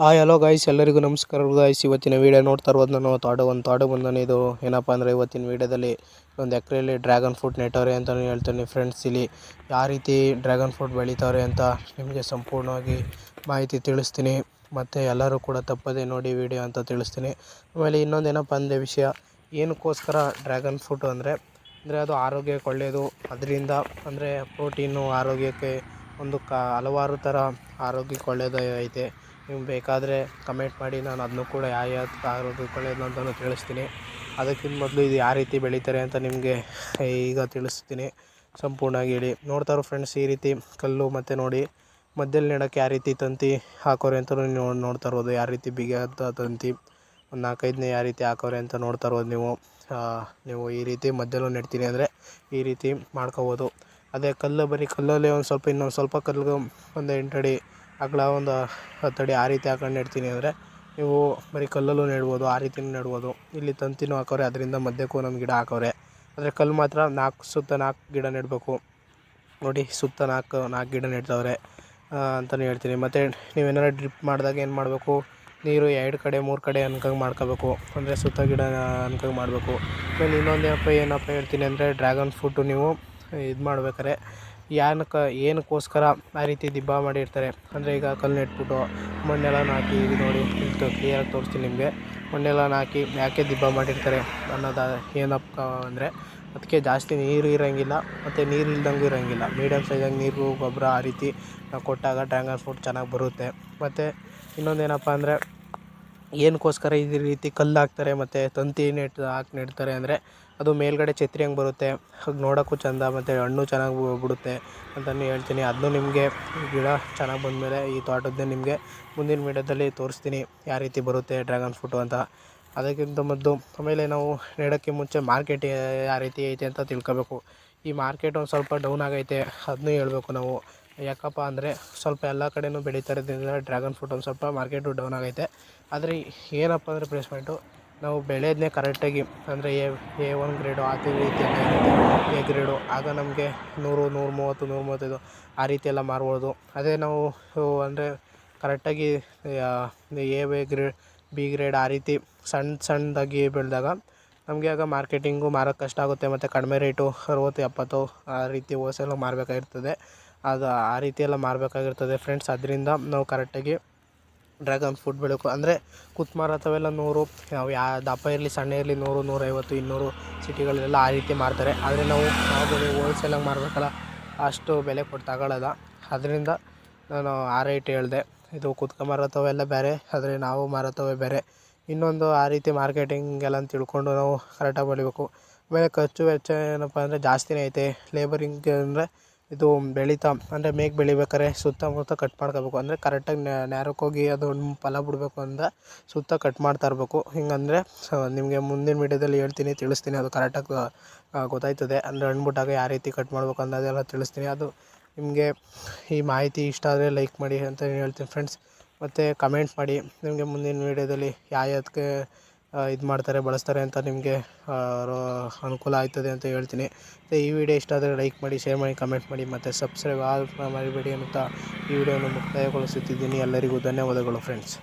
Hi hello guys ಎಲ್ಲರಿಗೂ ನಮಸ್ಕಾರ. Guys ಇವತ್ತಿನ ವೀಡಿಯೋ ನೋಡ್ತಾ ಇರೋದು ನಾನು ತಾಡು, ಒಂದು ತಾಡು ಬಂದಾನೆ ಇದು. ಏನಪ್ಪ ಅಂದರೆ ಇವತ್ತಿನ ವೀಡಿಯೋದಲ್ಲಿ ಒಂದು ಎಕರೆಯಲ್ಲಿ ಡ್ರ್ಯಾಗನ್ ಫ್ರೂಟ್ ನೆಟ್ಟವ್ರೆ ಅಂತಲೇ ಹೇಳ್ತೀನಿ ಫ್ರೆಂಡ್ಸ್ ಇಲ್ಲಿ. ಯಾವ ರೀತಿ ಡ್ರ್ಯಾಗನ್ ಫ್ರೂಟ್ ಬೆಳೀತಾವ್ರೆ ಅಂತ ನಿಮಗೆ ಸಂಪೂರ್ಣವಾಗಿ ಮಾಹಿತಿ ತಿಳಿಸ್ತೀನಿ. ಮತ್ತು ಎಲ್ಲರೂ ಕೂಡ ತಪ್ಪದೇ ನೋಡಿ ವೀಡಿಯೋ ಅಂತ ತಿಳಿಸ್ತೀನಿ. ಆಮೇಲೆ ಇನ್ನೊಂದು ಏನಪ್ಪ ಅಂದರೆ ವಿಷಯ, ಏನಕ್ಕೋಸ್ಕರ ಡ್ರ್ಯಾಗನ್ ಫ್ರೂಟು ಅಂದರೆ ಅಂದರೆ ಅದು ಆರೋಗ್ಯಕ್ಕೆ ಒಳ್ಳೆಯದು ಅದರಿಂದ ಅಂದರೆ ಪ್ರೋಟೀನು ಆರೋಗ್ಯಕ್ಕೆ ಒಂದು ಕ, ಹಲವಾರು ಥರ ಆರೋಗ್ಯಕ್ಕೆ ಒಳ್ಳೆಯದು ಐತೆ. ನಿಮ್ಗೆ ಬೇಕಾದರೆ ಕಮೆಂಟ್ ಮಾಡಿ, ನಾನು ಅದನ್ನು ಕೂಡ ಯಾವ ಯಾವ ಆರೋಗ್ಯಕ್ಕೆ ತಿಳ್ಕೊಳ್ಳೋದು ಅಂತಲೂ ತಿಳಿಸ್ತೀನಿ. ಅದಕ್ಕಿಂತ ಮೊದಲು ಇದು ಯಾವ ರೀತಿ ಬೆಳೀತಾರೆ ಅಂತ ನಿಮಗೆ ಈಗ ತಿಳಿಸ್ತೀನಿ. ಸಂಪೂರ್ಣವಾಗಿ ಹೇಳಿ. ನೋಡ್ತಾರೋ ಫ್ರೆಂಡ್ಸ್ ಈ ರೀತಿ ಕಲ್ಲು ಮತ್ತು ನೋಡಿ, ಮಧ್ಯದಲ್ಲಿ ನೆಡೋಕ್ಕೆ ಯಾವ ರೀತಿ ತಂತಿ ಹಾಕೋರೆ ಅಂತಲೂ ನೀವು ನೋಡ್ತಾ ಇರ್ಬೋದು. ಯಾವ ರೀತಿ ಬಿಗಿಯಾದ ತಂತಿ, ಒಂದು ನಾಲ್ಕೈದನೇ ಯಾವ ರೀತಿ ಹಾಕೋರೆ ಅಂತ ನೋಡ್ತಾ ಇರ್ಬೋದು ನೀವು. ನೀವು ಈ ರೀತಿ ಮಧ್ಯಲ್ಲೂ ನೆಡ್ತೀನಿ ಅಂದರೆ ಈ ರೀತಿ ಮಾಡ್ಕೋಬೋದು. ಅದೇ ಕಲ್ಲು ಬರೀ ಕಲ್ಲಲ್ಲಿ ಒಂದು ಸ್ವಲ್ಪ, ಇನ್ನೊಂದು ಸ್ವಲ್ಪ ಕಲ್ಲು ಒಂದು ಎಂಟಡಿ ಅಗಲ ಒಂದು ಹತ್ತಡಿ ಆ ರೀತಿ ಹಾಕೊಂಡು ನೆಡ್ತೀನಿ ಅಂದರೆ ನೀವು ಬರೀ ಕಲ್ಲಲ್ಲೂ ನೆಡ್ಬೋದು, ಆ ರೀತಿಯೂ ನೆಡ್ಬೋದು. ಇಲ್ಲಿ ತಂತಿನೂ ಹಾಕವ್ರೆ ಅದರಿಂದ ಮಧ್ಯಕ್ಕೂ ಒಂದೊಂದು ಗಿಡ ಹಾಕವ್ರೆ ಆದರೆ ಕಲ್ಲು ಮಾತ್ರ ನಾಲ್ಕು ಸುತ್ತ ನಾಲ್ಕು ಗಿಡ ನೆಡಬೇಕು. ನೋಡಿ, ಸುತ್ತ ನಾಲ್ಕು ನಾಲ್ಕು ಗಿಡ ನೆಡ್ತವ್ರೆ ಅಂತಲೇ ಹೇಳ್ತೀನಿ. ಮತ್ತು ನೀವೇನಾರು ಡ್ರಿಪ್ ಮಾಡಿದಾಗ ಏನು ಮಾಡಬೇಕು? ನೀರು ಎರಡು ಕಡೆ, ಮೂರು ಕಡೆ ಅನ್ಕಂಗೆ ಮಾಡ್ಕೋಬೇಕು. ಅಂದರೆ ಸುತ್ತ ಗಿಡ ಅನ್ಕಂಗೆ ಮಾಡಬೇಕು. ಆಮೇಲೆ ಇನ್ನೊಂದು ಏನಪ್ಪ ಏನಪ್ಪ ಹೇಳ್ತೀನಿ ಅಂದರೆ ಡ್ರ್ಯಾಗನ್ ಫ್ರೂಟು ನೀವು ಇದು ಮಾಡ್ಬೇಕಾದ್ರೆ ಏನಕ್ಕೆ ಏನಕ್ಕೋಸ್ಕರ ಆ ರೀತಿ ದಿಬ್ಬ ಮಾಡಿರ್ತಾರೆ? ಅಂದರೆ ಈಗ ಕಲ್ಲು ನೆಟ್ಬಿಟ್ಟು ಮಣ್ಣೆಲ್ಲ ಹಾಕಿ ಇದು ನೋಡಿ ಕ್ಲಿಯರಾಗಿ ತೋರಿಸ್ತೀನಿ ನಿಮಗೆ. ಮಣ್ಣೆಲ್ಲ ಹಾಕಿ ಯಾಕೆ ದಿಬ್ಬ ಮಾಡಿರ್ತಾರೆ ಅನ್ನೋದು ಏನಪ್ಪ ಅಂದರೆ ಅದಕ್ಕೆ ಜಾಸ್ತಿ ನೀರು ಇರೋಂಗಿಲ್ಲ, ಮತ್ತು ನೀರು ಇಲ್ದಂಗೂ ಇರೋಂಗಿಲ್ಲ. ಮೀಡಿಯಮ್ ಸೈಜಾಗಿ ನೀರು, ಗೊಬ್ಬರ ಆ ರೀತಿ ನಾವು ಕೊಟ್ಟಾಗ ಡ್ರ್ಯಾಗನ್ ಫ್ರೂಟ್ ಚೆನ್ನಾಗಿ ಬರುತ್ತೆ. ಮತ್ತು ಇನ್ನೊಂದೇನಪ್ಪ ಅಂದರೆ ಏನಕ್ಕೋಸ್ಕರ ಈ ರೀತಿ ಕಲ್ಲು ಹಾಕ್ತಾರೆ ಮತ್ತು ತಂತಿ ನೆಟ್ ಹಾಕಿ ನೆಡ್ತಾರೆ ಅಂದರೆ ಅದು ಮೇಲುಗಡೆ ಛತ್ರಿ ಹಂಗೆ ಬರುತ್ತೆ. ಹಾಗೆ ನೋಡೋಕ್ಕೂ ಚೆಂದ ಮತ್ತು ಹಣ್ಣು ಚೆನ್ನಾಗಿ ಬಿಡುತ್ತೆ ಅಂತಲೂ ಹೇಳ್ತೀನಿ. ಅದನ್ನೂ ನಿಮಗೆ ಗಿಡ ಚೆನ್ನಾಗಿ ಬಂದಮೇಲೆ ಈ ತೋಟದ್ದೇ ನಿಮಗೆ ಮುಂದಿನ ವೀಡಿಯೋದಲ್ಲಿ ತೋರಿಸ್ತೀನಿ ಯಾವ ರೀತಿ ಬರುತ್ತೆ ಡ್ರ್ಯಾಗನ್ ಫ್ರೂಟು ಅಂತ. ಅದಕ್ಕಿಂತ ಮೊದಲು ಆಮೇಲೆ ನಾವು ನೆಡೋಕ್ಕೆ ಮುಂಚೆ ಮಾರ್ಕೆಟ್ ಯಾವ ರೀತಿ ಐತೆ ಅಂತ ತಿಳ್ಕೊಬೇಕು. ಈ ಮಾರ್ಕೆಟ್ ಒಂದು ಸ್ವಲ್ಪ ಡೌನ್ ಆಗೈತೆ, ಅದನ್ನೂ ಹೇಳ್ಬೇಕು ನಾವು. ಯಾಕಪ್ಪ ಅಂದರೆ ಸ್ವಲ್ಪ ಎಲ್ಲ ಕಡೆಯೂ ಬೆಳೀತಾ ಇರೋದ್ರಿಂದ ಡ್ರ್ಯಾಗನ್ ಫ್ರೂಟ್ ಒಂದು ಸ್ವಲ್ಪ ಮಾರ್ಕೆಟು ಡೌನ್ ಆಗೈತೆ. ಆದರೆ ಏನಪ್ಪ ಅಂದರೆ ಪ್ಲೇಸ್ಮೆಂಟು ನಾವು ಬೆಳೆಯೋದನ್ನೇ ಕರೆಕ್ಟಾಗಿ ಅಂದರೆ ಎ ಎ ಒನ್ ಗ್ರೇಡು ಆ ರೀತಿ ಎ ಗ್ರೇಡು ಆಗ ನಮಗೆ ನೂರು ನೂರು ಮೂವತ್ತು, ನೂರು ಮೂವತ್ತೈದು ಆ ರೀತಿ ಎಲ್ಲ ಮಾರ್ಬೋದು. ಅದೇ ನಾವು ಅಂದರೆ ಕರೆಕ್ಟಾಗಿ A B grade B grade ಆ ರೀತಿ ಸಣ್ಣ ಸಣ್ಣದಾಗಿ ಬೆಳೆದಾಗ ನಮಗೆ ಆಗ ಮಾರ್ಕೆಟಿಂಗು ಮಾರೋಕ್ಕೆ ಕಷ್ಟ ಆಗುತ್ತೆ. ಮತ್ತು ಕಡಿಮೆ ರೇಟು ಅರವತ್ತು, ಎಪ್ಪತ್ತು ಆ ರೀತಿ ಹೋಲ್ಸೇಲಾಗಿ ಮಾರಬೇಕಾಗಿರ್ತದೆ. ಅದು ಆ ರೀತಿ ಎಲ್ಲ ಮಾರಬೇಕಾಗಿರ್ತದೆ ಫ್ರೆಂಡ್ಸ್ ಅದರಿಂದ ನಾವು ಕರೆಕ್ಟಾಗಿ ಡ್ರ್ಯಾಗನ್ ಫ್ರೂಟ್ ಬೆಳಕು ಅಂದರೆ ಕೂತು ಅಥವೆಲ್ಲ ನೂರು, ನಾವು ಯಾ ದಪ್ಪ ಇರಲಿ, ಸಣ್ಣ ಇರಲಿ, ನೂರು, ನೂರೈವತ್ತು, ಇನ್ನೂರು ಸಿಟಿಗಳಲ್ಲೆಲ್ಲ ಆ ರೀತಿ ಮಾರ್ತಾರೆ. ಆದರೆ ನಾವು ಯಾವುದೇ ಹೋಲ್ಸೇಲ್ ಹೋಲ್ಸೇಲಾಗಿ ಮಾರಬೇಕಲ್ಲ, ಅಷ್ಟು ಬೆಲೆ ಕೊಟ್ಟು ತಗೊಳ್ಳೋಲ್ಲ ಅದರಿಂದ ನಾನು ಆ ರೇಟ್ ಹೇಳಿದೆ. ಇದು ಕುತ್ಕ ಮಾರತವೆಲ್ಲ ಬೇರೆ, ಆದರೆ ನಾವು ಮಾರತವೇ ಬೇರೆ. ಇನ್ನೊಂದು ಆ ರೀತಿ ಮಾರ್ಕೆಟಿಂಗ್ ಎಲ್ಲ ತಿಳ್ಕೊಂಡು ನಾವು ಕರೆಕ್ಟಾಗಿ ಬೆಳಿಬೇಕು. ಆಮೇಲೆ ಖರ್ಚು ವೆಚ್ಚ ಏನಪ್ಪ ಅಂದರೆ ಜಾಸ್ತಿನೇ ಐತೆ. ಲೇಬರಿಂಗ್ ಅಂದರೆ ಇದು ಬೆಳೀತಾ, ಅಂದರೆ ಮೇಕ್ ಬೆಳಿಬೇಕಾದ್ರೆ ಸುತ್ತಮುತ್ತ ಕಟ್ ಮಾಡ್ಕೋಬೇಕು. ಅಂದರೆ ಕರೆಕ್ಟಾಗಿ ಹೋಗಿ ಅದು ಫಲ ಬಿಡಬೇಕು ಅಂತ ಸುತ್ತ ಕಟ್ ಮಾಡ್ತಾ ಇರಬೇಕು. ಹಿಂಗಂದರೆ ನಿಮಗೆ ಮುಂದಿನ ವೀಡಿಯೋದಲ್ಲಿ ಹೇಳ್ತೀನಿ, ತಿಳಿಸ್ತೀನಿ ಅದು ಕರೆಕ್ಟಾಗಿ ಗೊತ್ತಾಯ್ತದೆ. ಅಂದರೆ ಹಣ್ಣು ಯಾವ ರೀತಿ ಕಟ್ ಮಾಡ್ಬೇಕು ಅನ್ನೋದೆಲ್ಲ ತಿಳಿಸ್ತೀನಿ. ಅದು ನಿಮಗೆ ಈ ಮಾಹಿತಿ ಇಷ್ಟ ಆದರೆ ಲೈಕ್ ಮಾಡಿ ಅಂತ ಹೇಳ್ತೀನಿ ಫ್ರೆಂಡ್ಸ್ ಮತ್ತು ಕಮೆಂಟ್ ಮಾಡಿ ನಿಮಗೆ ಮುಂದಿನ ವೀಡಿಯೋದಲ್ಲಿ ಯಾವ್ಯಾವ್ದಕ್ಕೆ ಇದು ಮಾಡ್ತಾರೆ, ಬಳಸ್ತಾರೆ ಅಂತ ನಿಮಗೆ ಅನುಕೂಲ ಆಯ್ತದೆ ಅಂತ ಹೇಳ್ತೀನಿ. ಮತ್ತು ಈ ವಿಡಿಯೋ ಇಷ್ಟ ಆದರೆ ಲೈಕ್ ಮಾಡಿ ಶೇರ್ ಮಾಡಿ ಕಮೆಂಟ್ ಮಾಡಿ, ಮತ್ತು ಸಬ್ಸ್ಕ್ರೈಬ್ ಆಲ್ ಮರಿಬೇಡಿ ಅಂತ ಈ ವಿಡಿಯೋನ ಮುಕ್ತಾಯಗೊಳಿಸುತ್ತಿದ್ದೀನಿ. ಎಲ್ಲರಿಗೂ ಧನ್ಯವಾದಗಳು ಫ್ರೆಂಡ್ಸ್